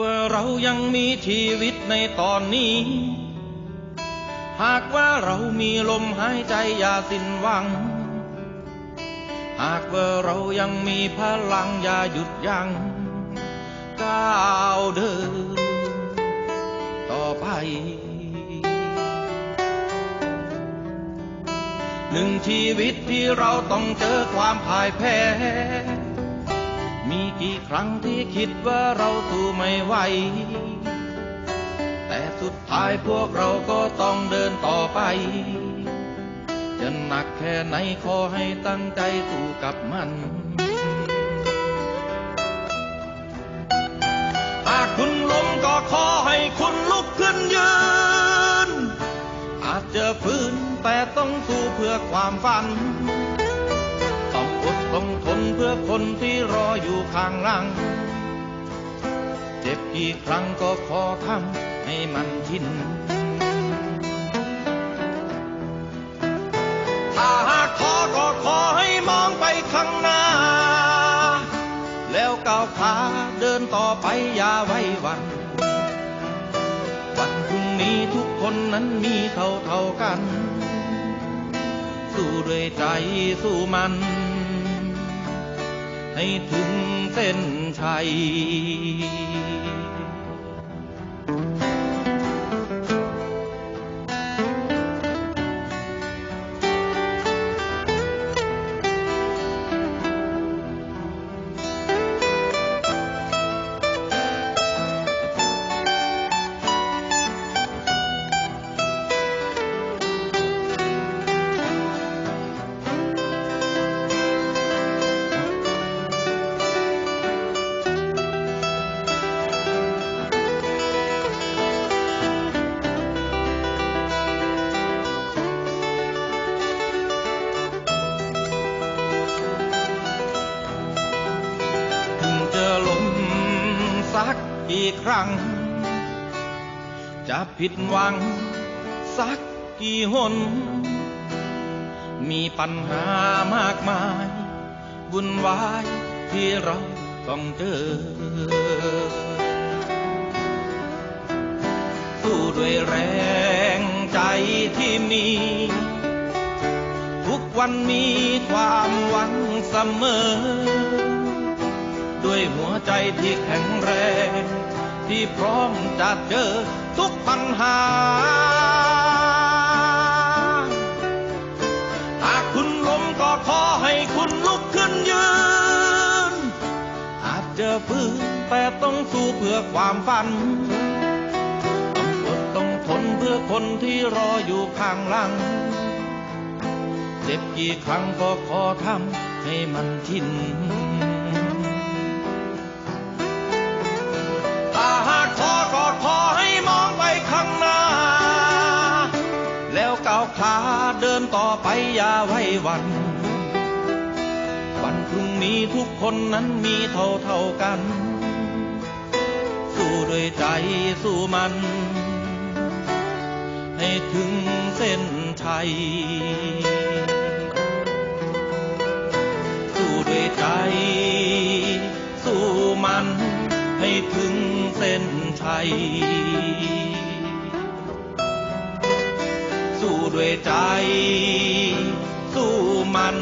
ว่าเรายังมีชีวิตในตอนนี้ หากว่าเรามีลมหายใจอย่าสิ้นหวัง หากว่าเรายังมีพลังอย่าหยุดยัง้งก้าวเดินต่อไปหนึ่งชีวิตที่เราต้องเจอความพ่ายแพ้ มีกี่ครั้งที่คิดว่าเราสู้ไม่ไหว แต่สุดท้ายพวกเราก็ต้องเดินต่อไป จะหนักแค่ไหนขอให้ตั้งใจสู้กับมัน หากคุณล้มก็ขอให้คุณลุกขึ้นยืน อาจจะฟื้นแต่ต้องสู้เพื่อความฝัน ต้องทนเพื่อคนที่รออยู่ข้างหลัง เจ็บกี่ครั้งก็ขอทำให้มันชิน ถ้าหากท้อก็ขอให้มองไปข้างหน้า แล้วก้าวขาเดินต่อไปอย่าไว้วัน วันพรุ่งนี้ทุกคนนั้นมีเท่าเท่ากัน สู้ด้วยใจสู้มัน ให้ถึงเส้นชัย สักกี่ครั้ง จะผิดหวัง สักกี่หน มีปัญหามากมายวุ่นวายที่เราต้องเจอ สู้ด้วยแรงใจที่มี ทุกวันมีความหวังเสมอ ด้วยหัวใจที่แข็งแรง ที่พร้อมจะเจอทุกปัญหา หากคุณล้มก็ขอให้คุณลุกขึ้นยืน อาจจะฟื้นแต่ต้องสู้เพื่อความฝัน ต้องอดต้องทนเพื่อคนที่รออยู่ข้างหลัง เจ็บกี่ครั้งก็ขอทำให้มันชิน เดินต่อไปอย่าไว้วัน วันพรุ่งนี้ทุกคนนั้นมีเท่าเท่ากัน สู้ด้วยใจสู้มัน ให้ถึงเส้นชัย สู้ด้วยใจ สู้มัน ให้ถึงเส้นชัย ด้วยใจ สู้มัน